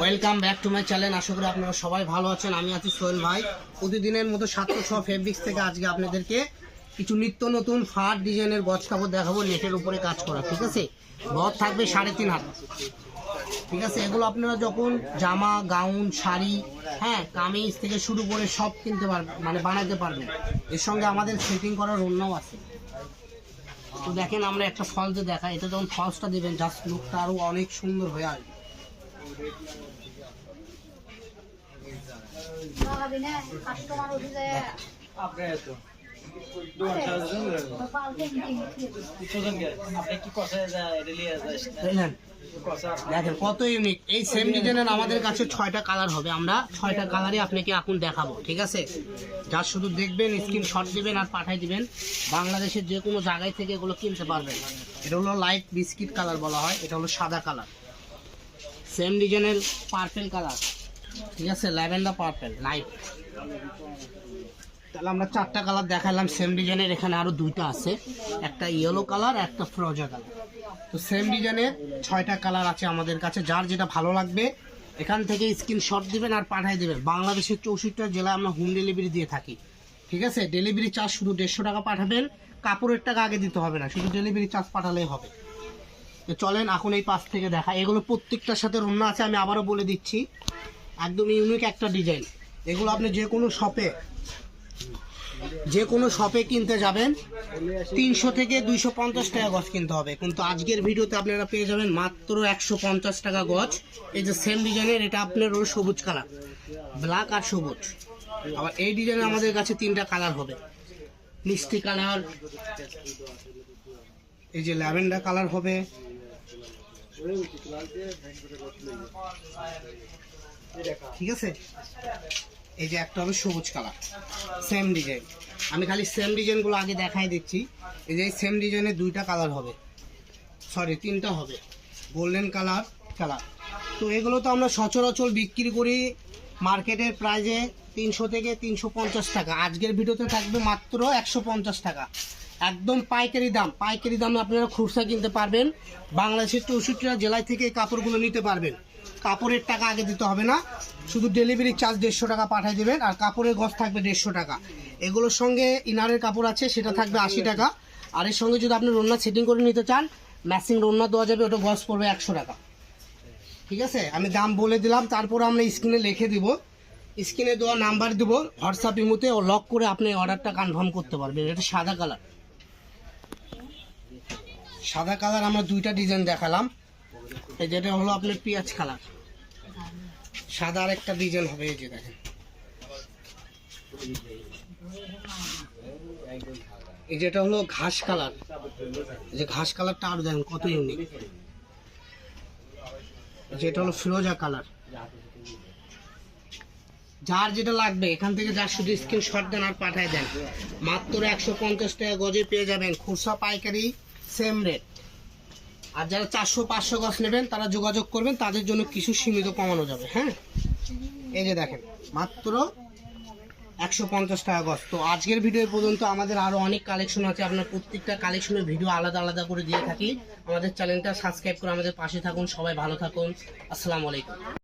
Welcome back to my channel আশা করি আপনারা সবাই ভালো আছেন। আমি আছি সোহেল ভাই। প্রতিদিনের মতো সাতশো ছ ফেব্রিক্স থেকে আজকে আপনাদেরকে কিছু নিত্য নতুন ফার ডিজাইনের গজ কাপড় দেখাবো, নেটের উপরে কাজ করা, ঠিক আছে? গজ থাকবে সাড়ে তিন হাত। ঠিক আছে? এগুলো আপনারা যখন জামা গাউন শাড়ি হ্যাঁ কামিজ থেকে শুরু করে সব কিনতে পারবেন মানে বানাতে পারবেন। এর সঙ্গে আমাদের সেটিং করার অন্যও আছে। তো দেখেন আমরা একটা ফলস দেখাই এটা যখন ফলসটা দিবেন জাস্ট লুকটা আরও অনেক সুন্দর হয়ে আসবে। কত ইউনিক এই সেম ডিজাইনের আমাদের কাছে ছয়টা কালার হবে। আমরা ছয়টা কালারই আপনাকে এখন দেখাবো, ঠিক আছে? যা শুধু দেখবেন স্ক্রিনশট দিবেন আর পাঠাই দিবেন। বাংলাদেশের যে কোনো জায়গায় থেকে এগুলো কিনতে পারবেন। এটা হলো লাইট বিস্কিট কালার বলা হয়, এটা হলো সাদা কালার সেম ডিজাইনের পার্পেল কালার ঠিক আছে? ল্যাভেন্ডার পার্পেল লাইট তাহলে আমরা চারটা কালার দেখালাম। সেম ডিজাইনের এখানে আরও দুইটা আছে। একটা ইয়েলো কালার একটা ফ্রোজা কালার তো সেম ডিজাইনের ছয়টা কালার আছে আমাদের কাছে। যার যেটা ভালো লাগবে, এখান থেকে স্ক্রিনশট দিবেন আর পাঠিয়ে দেবেন। বাংলাদেশের চৌষট্টি জেলায় আমরা হোম ডেলিভারি দিয়ে থাকি। ঠিক আছে? ডেলিভারি চার্জ শুধু দেড়শো টাকা পাঠাবেন। কাপড়ের টাকা আগে দিতে হবে না। শুধু ডেলিভারি চার্জ পাঠালেই হবে। চলেন, এখন এই পাশ থেকে দেখা। এগুলো প্রত্যেকটার সাথে রন্না আছে, আমি আবারও বলে দিচ্ছি। একদম ইউনিক একটা ডিজাইন এগুলো আপনি যে কোনো শপে যে কোনো শপে কিনতে যাবেন। তিনশো থেকে দুইশো পঞ্চাশ টাকা গছ কিনতে হবে। কিন্তু আজকের ভিডিওতে আপনারা পেয়ে যাবেন মাত্র একশো পঞ্চাশ টাকা গছ এই যে সেম ডিজাইনের এটা আপনার ওর সবুজ কালার ব্ল্যাক আর সবুজ। আবার এই ডিজাইনে আমাদের কাছে তিনটা কালার হবে। মিষ্টি কালার এই যে ল্যাভেন্ডার কালার হবে। ঠিক আছে? এই যে একটা হবে সবুজ কালার সেম ডিজাইন আমি খালি সেম ডিজাইনগুলো আগে দেখাই দিচ্ছি। এই যে সেম ডিজাইনের দুইটা কালার হবে। সরি তিনটা হবে। Golden colour colour. তো এগুলো তো আমরা সচরাচর বিক্রি করি মার্কেটের প্রাইজে তিনশো থেকে তিনশো পঞ্চাশ টাকা। আজকের ভিডিওতে থাকবে মাত্র একশো পঞ্চাশ টাকা। একদম পাইকারি দাম। পাইকারি দামে আপনারা খুচরা কিনতে পারবেন। বাংলাদেশের চৌষট্টিটা জেলায় থেকে এই কাপড়গুলো নিতে পারবেন। কাপড়ের টাকা আগে দিতে হবে না। শুধু ডেলিভারি চার্জ দেড়শো টাকা পাঠিয়ে দেবেন আর কাপড়ের গজ থাকবে দেড়শো টাকা। এগুলোর সঙ্গে ইনারের কাপড় আছে, সেটা থাকবে আশি টাকা। আর এর সঙ্গে যদি আপনি রন্না সেটিং করে নিতে চান ম্যাচিং রন্না দেওয়া যাবে, ওটা গজ পড়বে একশো টাকা। ঠিক আছে? আমি দাম বলে দিলাম, তারপর আমরা স্ক্রিনে লিখে দিব। স্ক্রিনে দেওয়া নাম্বার দিব, হোয়াটসঅ্যাপ ইমোতে ও লক করে আপনি অর্ডারটা কনফার্ম করতে পারবেন। এটা সাদা কালার সাদা কালার আমরা দুইটা ডিজাইন দেখালাম। এই যেটা হলো আপনার পেঁয়াজ কালার। সাদা আর একটা ডিজাইন হবে, এই যে দেখেন। এই যেটা হলো ঘাস কালার। যে ঘাস কালারটা আরও দেখেন, কত ইউনিক যেটা হলো ফিরোজা কালার। যার যেটা লাগবে, এখান থেকে যার শুধু স্ক্রিনশট দেন আর পাঠায় দেন। মাত্র একশো পঞ্চাশ টাকা গজে পেয়ে যাবেন। খুচরা পাইকারি সেম রেট আর যারা চারশো, পাঁচশো গজ নেবেন, তারা যোগাযোগ করবেন, তাদের জন্য কিছু সীমিত কমানো যাবে হ্যাঁ? এই যে দেখেন, মাত্র একশো পঞ্চাশ টাকা গজ। তো আজকের ভিডিও পর্যন্ত আমাদের আরও অনেক কালেকশন আছে। আপনার প্রত্যেকটা কালেকশনের ভিডিও আলাদা আলাদা করে দিয়ে থাকি। আমাদের চ্যানেলটা সাবস্ক্রাইব করে আমাদের পাশে থাকুন। সবাই ভালো থাকুন। আসসালামু আলাইকুম।